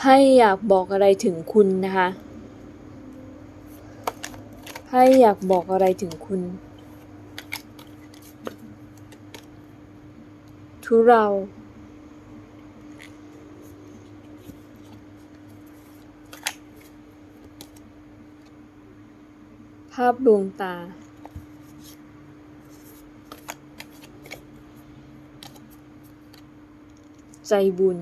ไพ่อยากบอกอะไรถึงคุณนะคะไพ่อยากบอกอะไรถึงคุณ ทุเรา ภาพดวงตาใจบุญ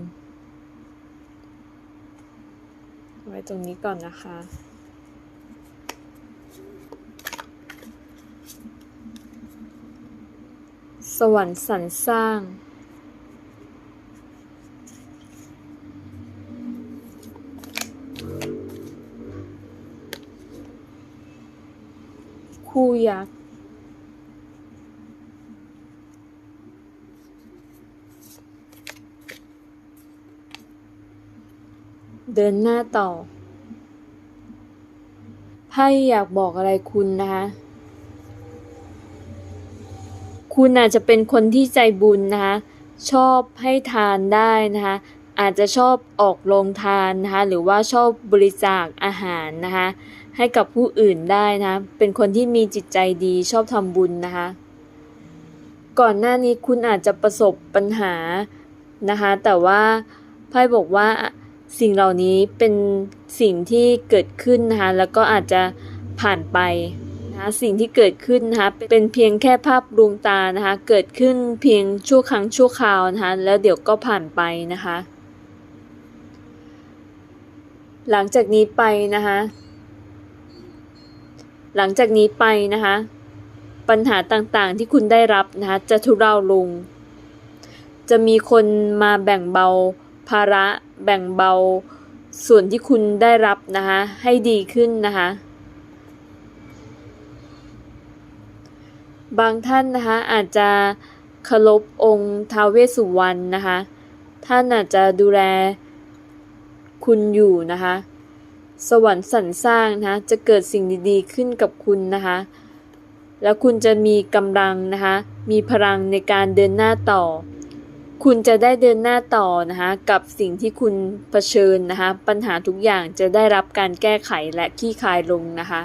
ไว้ตรงนี้ก่อนนะคะ สวรรค์สรรสร้างคู่ยักษ เดินหน้าต่อไพ่อยากบอกอะไรคุณนะคะคุณอาจจะเป็นคนที่ใจบุญนะคะชอบให้ทานได้นะคะอาจจะชอบออกโรงทานนะคะหรือว่าชอบบริจาคอาหารนะคะให้กับผู้อื่นได้นะะเป็นคนที่มีจิตใจดีชอบทำบุญนะคะก่อนหน้านี้คุณอาจจะประสบปัญหานะคะแต่ว่าไพ่บอกว่า สิ่งเหล่านี้เป็นสิ่งที่เกิดขึ้นนะคะแล้วก็อาจจะผ่านไปนะคะสิ่งที่เกิดขึ้นนะคะเป็นเพียงแค่ภาพดวงตานะคะเกิดขึ้นเพียงชั่วครั้งชั่วคราวนะคะแล้วเดี๋ยวก็ผ่านไปนะคะ หลังจากนี้ไปนะคะหลังจากนี้ไปนะคะ ปัญหาต่างๆที่คุณได้รับนะคะจะทุเลาลง จะมีคนมาแบ่งเบา ภาระแบ่งเบาส่วนที่คุณได้รับนะคะให้ดีขึ้นนะคะบางท่านนะคะอาจจะเคารพองค์ท้าวเวสสุวรรณนะคะท่านอาจจะดูแลคุณอยู่นะคะสวรรค์สรรสร้างนะคะจะเกิดสิ่งดีๆขึ้นกับคุณนะคะแล้วคุณจะมีกำลังนะคะมีพลังในการเดินหน้าต่อ คุณจะได้เดินหน้าต่อนะคะกับสิ่งที่คุณเผชิญนะคะปัญหาทุกอย่างจะได้รับการแก้ไขและคลี่คลายลงนะคะ